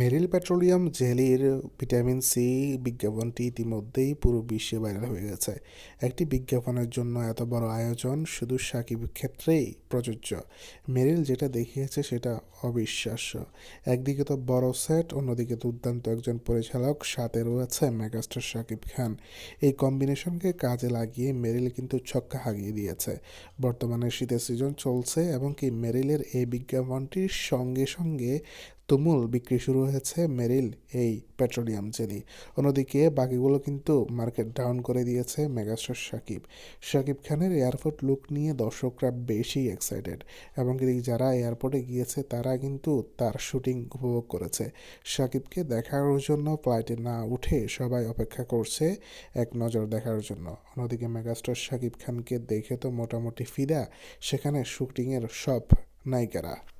মেরিল petroleum জেলির vitamin C বিজ্ঞাপনটি ইতিমধ্যেই পুরো বিশ্বে ভাইরাল হয়ে গেছে। একটি বিজ্ঞাপনের জন্য এত বড় আয়োজন শুধু সাকিব ক্ষেত্রেই প্রযোজ্য। মেরিল যেটা দেখিয়েছে সেটা অবিশ্বাস্য। একদিকে তো বড় সেট, অন্যদিকে দুর্দান্ত একজন পরিচালক, সাথে রয়েছে মেগাস্টার সাকিব খান। এই কম্বিনেশনকে কাজে লাগিয়ে মেরিল কিন্তু ছক্কা হাগিয়ে দিয়েছে। বর্তমানে শীতের সিজন চলছে এবং কি মেরিলের এই বিজ্ঞাপনটির সঙ্গে সঙ্গে তুমুল বিক্রি শুরু হয়েছে মেরিল এই পেট্রোলিয়াম জেলি। অন্যদিকে বাকিগুলো কিন্তু মার্কেট ডাউন করে দিয়েছে মেগাস্টার সাকিব সাকিব খানের এয়ারপোর্ট লুক নিয়ে দর্শকরা বেশি এক্সাইটেড এবং যারা এয়ারপোর্টে গিয়েছে তারা কিন্তু তার শুটিং উপভোগ করেছে। সাকিবকে দেখার জন্য ফ্লাইটে না উঠে সবাই অপেক্ষা করছে এক নজর দেখার জন্য। অন্যদিকে মেগাস্টার সাকিব খানকে দেখে তো মোটামুটি ফিদা, সেখানে শুটিংয়ের সব নায়িকারা।